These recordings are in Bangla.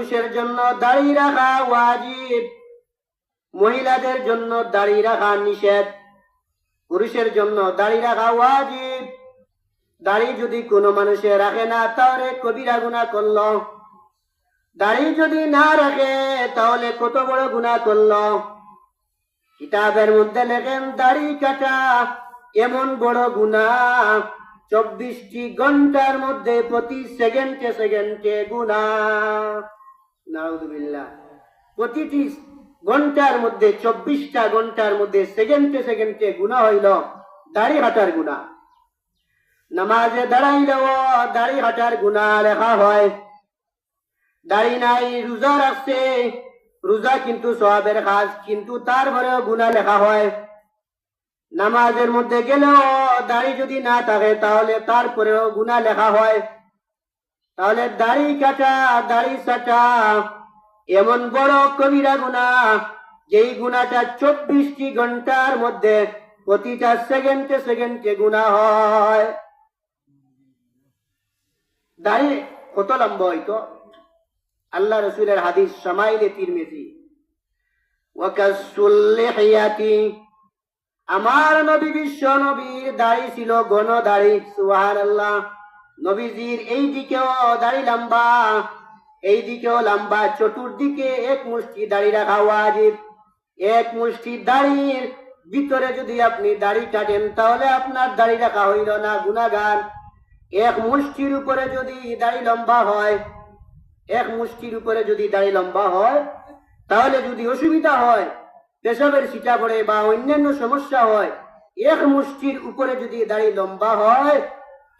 পুরুষের জন্য দাড়ি রাখা ওয়াজিব। মহিলাদের জন্য দাড়ি রাখা নিষেধ। পুরুষের জন্য দাড়ি রাখা ওয়াজিব। দাড়ি যদি কোনো মানুষে রাখে না, তাহলে কবিরা গুণা করল। দাড়ি যদি না রাখে, তাহলে কত বড় গুণা করল। কিতাবের মধ্যে লেখেন, দাড়ি কাটা এমন বড় গুণা চব্বিশটি ঘণ্টার মধ্যে প্রতি সেকেন্ডে সেকেন্ডে গুণা প্রতিটি ঘণ্টার মধ্যে, চব্বিশটা ঘণ্টার মধ্যে সেকেন্ডে সেকেন্ডে গুণা হইল দাড়ি হাঁটার গুণা নামাজে দাঁড়াইলেও দাড়ি হাঁটার গুণা লেখা হয়। দাড়ি নাই, রোজা রাখছে। রোজা কিন্তু সবের কাজ, কিন্তু তারপরেও গুণা লেখা হয়। নামাজের মধ্যে গেলেও দাড়ি যদি না থাকে, তাহলে তারপরেও গুণা লেখা হয়। তাহলে দাড়ি কাটা, দাড়ি সাটা, এমন বড় কবিরা গুণা, যেই গুণাটা চব্বিশটি ঘণ্টার মধ্যে প্রতিটা সেকেন্ডে সেকেন্ডে গুণা হয়। দাড়ি কত লম্বা হইতো? আল্লাহ রসুলের হাদিস সামাইলে তিরমিজি। আমার নবী বিশ্ব নবীর দাড়ি ছিল ঘন দাড়ি, সুবহানাল্লাহ। নবীজির এই দিকেও দাড়ি লম্বা এই দিকেও লম্বা, চতুর্দিকে এক মুষ্টি দাড়ি রাখা ওয়াজিব। এক মুষ্টি দাড়ির ভিতরে যদি আপনি দাড়ি কাটেন, তাহলে আপনার দাড়ি রাখা হইল না গুনাগান এক মুষ্টির উপরে যদি দাড়ি লম্বা হয়, এক মুষ্টির উপরে যদি দাড়ি লম্বা হয়, তাহলে যদি অসুবিধা হয়, পেশাবের সিটা পড়ে বা অন্যান্য সমস্যা হয়, এক মুষ্টির উপরে যদি দাড়ি লম্বা হয়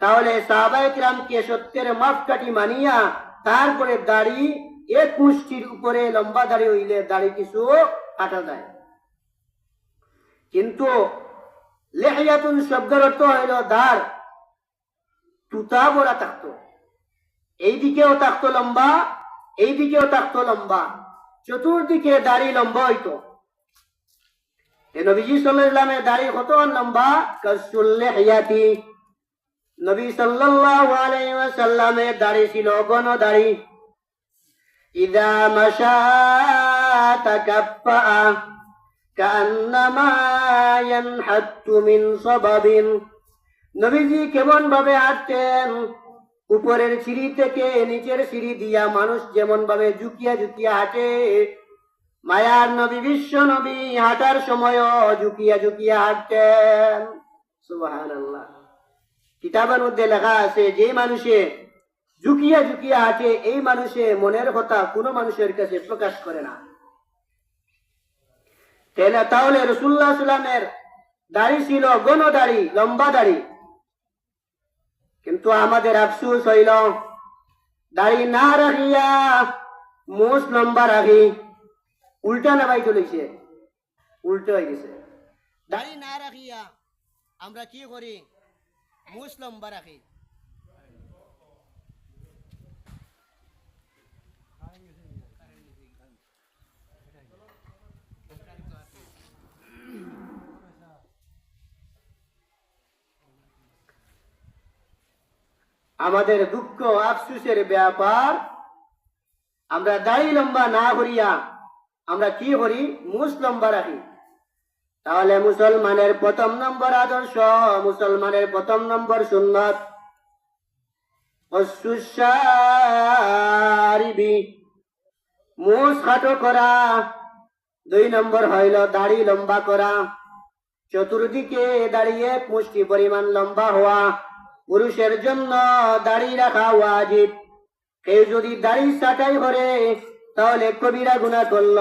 তাহলে সাহাবাহিক রামকে সত্যের মাপকাঠি মানিয়া তারপরে দাড়ি এক মুষ্টির উপরে লম্বা দাড়ি হইলে দাড়ি কিছু কাটা যায়। কিন্তু লেহিয়াতুন শব্দের অর্থ হইল দাঁড়, তুতা বড়া থাকতো এই দিকেও থাকতো লম্বা এই দিকেও থাকতো লম্বা। চতুর্দিকে দাড়ি লম্বা হইতো। নবীজি সাল্লামের দাড়ি কত লম্বা? কাসুল্লে হায়াতি নবী সাল্লাল্লাহু দাড়ি ছিল ঘন দাড়ি। নবীজি কেমন ভাবে হাঁটতেন, উপরের সিঁড়ি থেকে নিচের সিঁড়ি দিয়া মানুষ যেমন ভাবে ঝুঁকিয়া ঝুঁকিয়া হাঁটে, মায়ার নবী, বিশ্ব নবী হাঁটার সময়ও ঝুঁকিয়া ঝুঁকিয়া হাঁটতেন। সুবহানাল্লাহ। কিতাবের মধ্যে লেখা আছে, যে মানুষে ঝুঁকিয়া ঝুঁকিয়া হাঁটে এই মানুষে মনের কথা কোনো মানুষের কাছে প্রকাশ করে না। তাহলে রসুল্লাহ সাল্লামের দাড়ি ছিল গণ দাড়ি, লম্বা দাড়ি। কিন্তু আমাদের আফসুস হইল, দাড়ি না রাখিয়া মোষ লম্বা রাখি, উল্টা নামাই চলেছে, উল্টো হয়ে গেছে। দাড়ি না রাখিয়া আমরা কি করি? মোষ লম্বা রাখি আমাদের দুঃখ, আফসুসের ব্যাপার, আমরা দাড়ি লম্বা না করিয়া আমরা কি করি? মুস লম্বা রাখি তাহলে মুসলমানের প্রথম নম্বর আদর্শ, মুসলমানের প্রথম নম্বর সুন্নত। মুস খাটো করা। দুই নম্বর হইল দাড়ি লম্বা করা। চতুর্দিকে দাঁড়িয়ে মুষ্টি পরিমাণ লম্বা হওয়া। পুরুষের জন্য দাড়ি রাখা ওয়াজিব। কেউ যদি দাড়ি সাটাই করে, তাহলে কবিরা গুণা করল।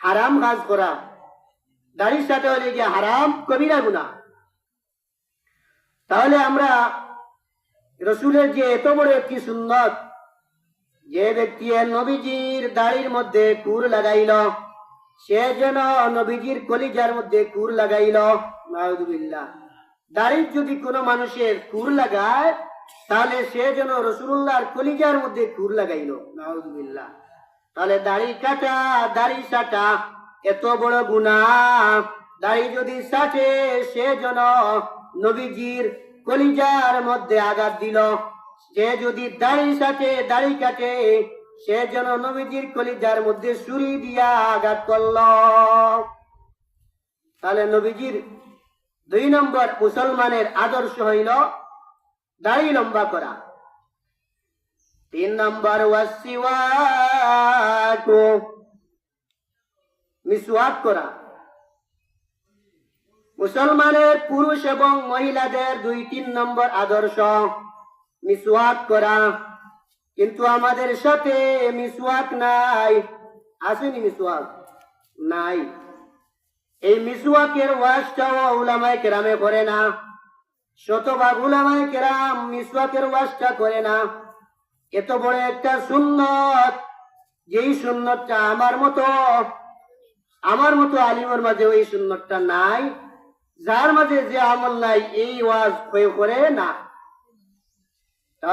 হারাম কাজ করা। দাড়ি সাটা হলে যে হারাম? কবিরা গুণা। তাহলে আমরা রসুলের যে এত বড় একটি সুন্নত, যে ব্যক্তি নবীজির দাড়ির মধ্যে কুর লাগাইল, সে যেন নবীজির কলিজার মধ্যে কুর লাগাইল, নাউজুবিল্লাহ। দাড়ির যদি কোনো মানুষের কুর লাগায়, তাহলে সে যেন রসুল্লাহর কলিজার মধ্যে কুর লাগাইল, নাউজুবিল্লাহ। তাহলে দাড়ি কাটা, দাড়ি সাটা এত বড় গুণা দাড়ি যদি সাথে সে জন নবীজির কলিজার মধ্যে আঘাত দিল, সে যদি দাড়ি সাথে দাড়ি কাটে, সে যেন নবীজির কলিজার মধ্যে ছুরি দিয়া আঘাত করল। তাহলে নবীজির দুই নম্বর মুসলমানের আদর্শ হইল দাড়ি লম্বা করা। তিন নম্বর ওয়াসিওয়াক মিসওয়াক করা। মুসলমানের পুরুষ এবং মহিলাদের দুই তিন নম্বর আদর্শ মিসওয়াক করা। কিন্তু আমাদের সাথে মিসওয়াক নাই। আসেনি মিসওয়াক? নাই। এই মিসওয়াকের ওয়াজটাও উলামায় কেরামে করে না। শতভাগ উলামায় কেরাম মিসওয়াকের ওয়াজটা করে না। এত বড় একটা সুন্নত, যেই সুন্নতটা আমার মতো আমার মতো আলিমের মাঝে ওই সুন্নতটা নাই, যার মাঝে যে আমল নাই, এই ওয়াজ হয়ে করে না।